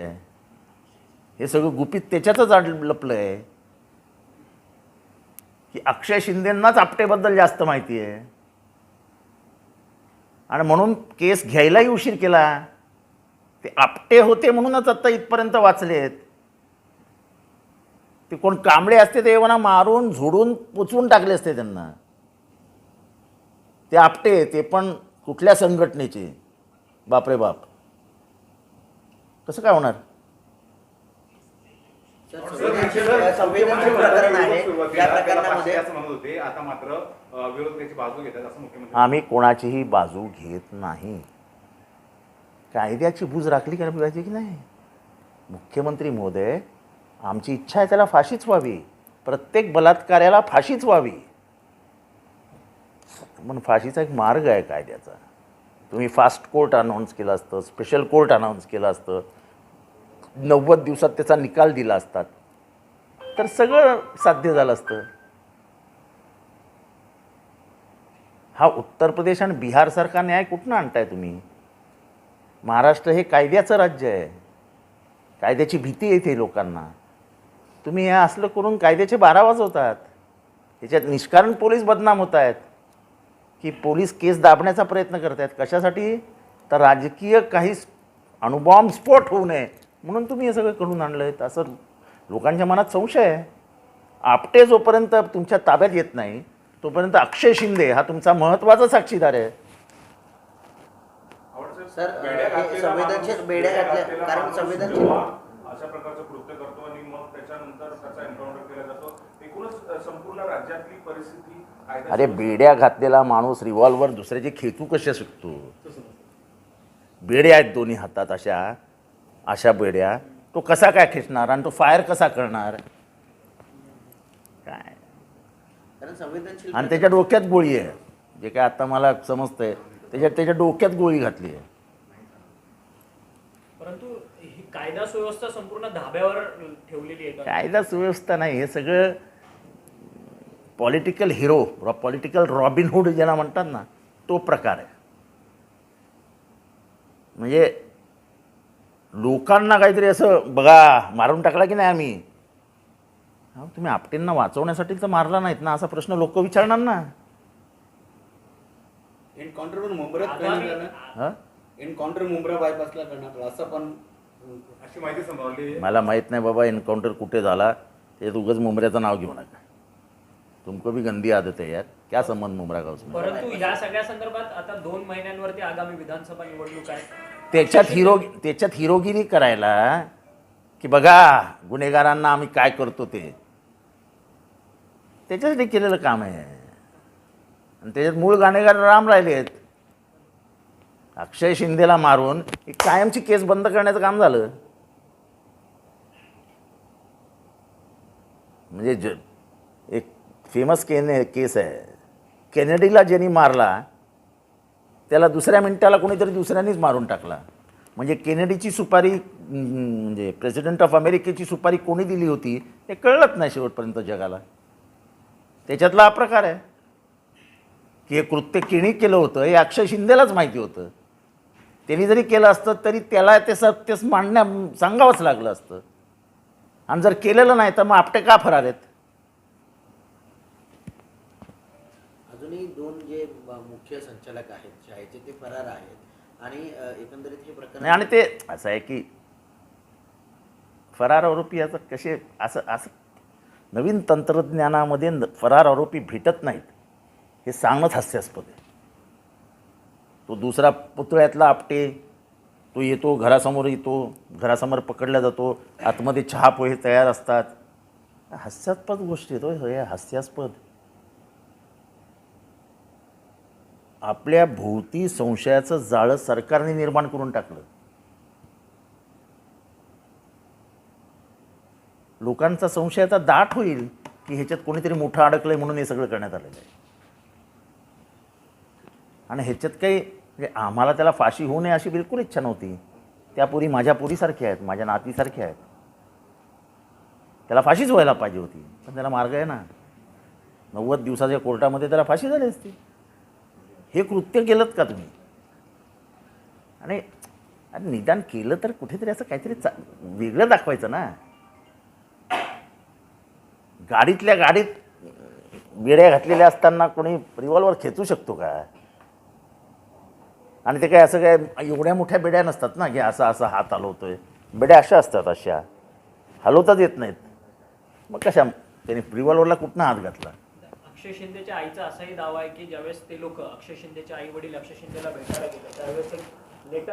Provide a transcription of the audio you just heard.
हे सगळं गुपित त्याच्यातच लपलं आहे की अक्षय शिंदेंनाच आपटेबद्दल जास्त माहिती आहे आणि म्हणून केस घ्यायलाही उशीर केला. ते आपटे होते म्हणूनच आत्ता इथपर्यंत वाचलेत. ते कोण कांबळे असते ते म्हणा मारून झोडून पुचवून टाकले असते त्यांना. ते आपटे ते पण कुठल्या संघटनेचे. बापरे बाप. कसं काय होणार? आम्ही कोणाचीही बाजू घेत नाही. कायद्याची बूज राखली का पाहिजे की नाही? मुख्यमंत्री महोदय आमची इच्छा आहे त्याला फाशीच व्हावी. प्रत्येक बलात्कार्याला फाशीच व्हावी. पण फाशीचा एक मार्ग आहे कायद्याचा. तुम्ही फास्ट कोर्ट अनाऊन्स केलं असतं स्पेशल कोर्ट अनाऊन्स केलं असतं. नव्वद दिवसात त्याचा निकाल दिला असतात. तर सगळं साध्य झालं असतं. हा उत्तर प्रदेश आणि बिहारसारखा न्याय कुठनं आणताय तुम्ही? महाराष्ट्र हे कायद्याचं राज्य आहे. कायद्याची भीती येते लोकांना. तुम्ही हे असलं करून कायद्याचे बारा वाजवतात. त्याच्यात निष्कारण पोलीस बदनाम होत आहेत. की पोलीस केस दाबण्याचा प्रयत्न करत आहेत. कशासाठी? तर राजकीय काही अणुबॉम्ब स्फोट होऊ नये. म्हणून तुम्ही हे सगळं करून आणलं आहे असं लोकांच्या मनात संशय आहे. आपटे जोपर्यंत तुमच्या ताब्यात येत नाही तोपर्यंत अक्षय शिंदे हा तुमचा महत्त्वाचा साक्षीदार आहे. सर बेड्या अ, घातलेला संवेदनशील माणूस- बेड्या घातल्या. कारण संवेदनशील अशा प्रकारचं कृत्य करतो आणि मग त्याच्यानंतर त्याचा एन्काउंटर केला जातो एकूणच संपूर्ण राज्यातली परिस्थिती अरे बेड्या घातलेला माणूस रिव्हॉल्वर दुसऱ्याचे खेचू कशा शकतो? बेड्या आहेत दोन्ही हातात अशा. अशा बेड्या. तो कसा काय खेचणार आणि तो फायर कसा करणार? काय? कारण संवेदनशील आणि त्याच्या डोक्यात गोळी आहे. जे काय आता मला समजतंय त्याच्यात त्याच्या डोक्यात गोळी घातली आहे. परंतु ही कायदा सुव्यवस्था संपूर्ण धाब्यावर ठेवलेली आहे कायदा सुव्यवस्था नाही. हे सगळं पॉलिटिकल हिरो पॉलिटिकल रॉबिनहूड ज्याला म्हणतात ना तो प्रकार आहे. म्हणजे लोकांना काहीतरी असं बघा मारून टाकला की नाही आम्ही? तुम्ही आपटेंना वाचवण्यासाठी तर मारला नाहीत ना असा प्रश्न लोक विचारणार ना. एन्काउंटर हां? एन्काउंटर बायपासला आलं. असं पण अशी माहिती समोरली मला माहीत नाही बाबा एन्काउंटर कुठे झाला? ते उगाच मुंबऱ्याचं नाव घेऊ नका. तुमको भी गंदी आदत है यार. क्या संबंध मुंबरा गाव से परंतु ह्या सगळ्या संदर्भात आता दोन महिन्यांवरती आगामी विधानसभा निवडणूक आहे. त्याच्यात हिरो त्याच्यात हिरोगिरी करायला की बघा गुन्हेगारांना आम्ही काय करतो ते. त्याच्यासाठी केलेलं काम आहे. आणि त्याच्यात मूळ गाणेगार राम राहिले आहेत. अक्षय शिंदेला मारून एक कायमची केस बंद करण्याचं काम झालं. म्हणजे ज एक फेमस केने केस आहे. केनेडीला ज्यांनी मारला त्याला दुसऱ्या मिनिटाला कोणीतरी दुसऱ्यानेच मारून टाकला. म्हणजे केनेडीची सुपारी म्हणजे प्रेसिडेंट ऑफ अमेरिकेची सुपारी कोणी दिली होती हे कळलंच नाही शेवटपर्यंत जगाला. त्याच्यातला हा प्रकार आहे. की हे कृत्य केणी केलं होतं हे अक्षय शिंदेलाच माहिती होतं. त्यांनी जरी केलं असतं तरी त्याला ते सत्यच मांडण्या सांगावंच लागलं असतं. आणि जर केलेलं नाही तर मग आपटे का फरार आहेत? अजूनही दोन जे मुख्य संचालक आहेत शाळेचे ते फरार आहेत. आणि एकंदरीत हे प्रकरण आणि ते असं आहे की फरार आरोपी आता कसे असं असं नवीन तंत्रज्ञानामध्ये फरार आरोपी भेटत नाहीत हे सांगणंच हास्यास्पद आहे. तो दुसरा पुतळ्यातला आपटे तो येतो घरासमोर येतो घरासमोर पकडला जातो आतमध्ये चहा पोहे तयार असतात. हास्यास्पद गोष्टी आहेत होय, हे हास्यास्पद. आपल्या भोवती संशयाचं जाळं सरकारने निर्माण करून टाकलं. लोकांचा संशय आता दाट होईल की ह्याच्यात कोणीतरी मोठं अडकलंय म्हणून हे सगळं करण्यात आलेलं आहे. आणि ह्याच्यात काही म्हणजे आम्हाला त्याला फाशी होऊ नये अशी बिलकुल इच्छा नव्हती. त्या पुरी माझ्या पुरीसारख्या आहेत माझ्या नातीसारख्या आहेत. त्याला फाशीच व्हायला पाहिजे होती. पण त्याला मार्ग आहे ना. नव्वद दिवसाच्या कोर्टामध्ये त्याला फाशी झाली असती. हे कृत्य केलं का तुम्ही? आणि निदान केलं तर कुठेतरी असं काहीतरी चा वेगळं दाखवायचं ना. गाडीतल्या गाडीत वेड्या घातलेल्या असताना कोणी रिव्हॉल्वर खेचू शकतो का? आणि ते काय असं काय एवढ्या मोठ्या बेड्या नसतात ना की असं असं हात हलवतोय. बेड्या अशा असतात अशा. हलवताच येत नाहीत. मग कशा त्याने रिव्हॉल्वरला कुठनं हात घातला? अक्षय शिंदेच्या आईचा असाही दावा आहे की ज्यावेळेस ते लोक अक्षय शिंदेच्या आई वडील अक्षय शिंदेला भेटायला गेले त्यावेळेस एक लेटर